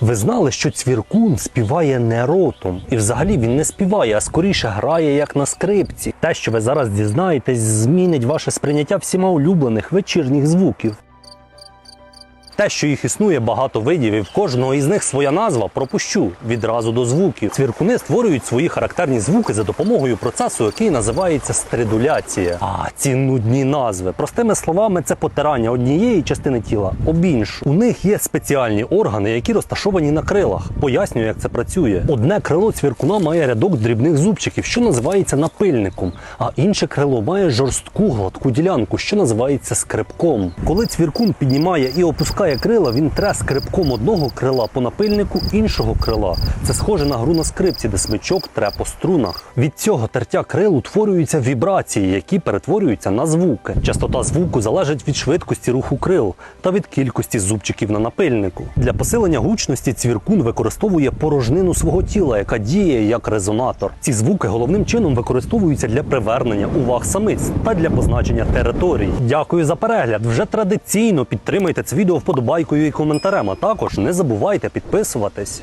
Ви знали, що цвіркун співає не ротом, і взагалі він не співає, а скоріше грає як на скрипці. Те, що ви зараз дізнаєтесь, змінить ваше сприйняття всіма улюблених вечірніх звуків. Те, що їх існує багато видів, і в кожного із них своя назва, пропущу відразу до звуків. Цвіркуни створюють свої характерні звуки за допомогою процесу, який називається стридуляція. А ці нудні назви. Простими словами, це потирання однієї частини тіла об іншу. У них є спеціальні органи, які розташовані на крилах. Пояснюю, як це працює. Одне крило цвіркуна має рядок дрібних зубчиків, що називається напильником, а інше крило має жорстку гладку ділянку, що називається скрипком. Коли цвіркун піднімає і опускає крила, він тре скрипком одного крила по напильнику іншого крила. Це схоже на гру на скрипці, де смичок тре по струнах. Від цього тертя крил утворюються вібрації, які перетворюються на звуки. Частота звуку залежить від швидкості руху крил та від кількості зубчиків на напильнику. Для посилення гучності цвіркун використовує порожнину свого тіла, яка діє як резонатор. Ці звуки головним чином використовуються для привернення уваг самиць та для позначення територій. Дякую за перегляд. Вже традиційно підтримайте це відео вподобайкою і коментарем. А також не забувайте підписуватись.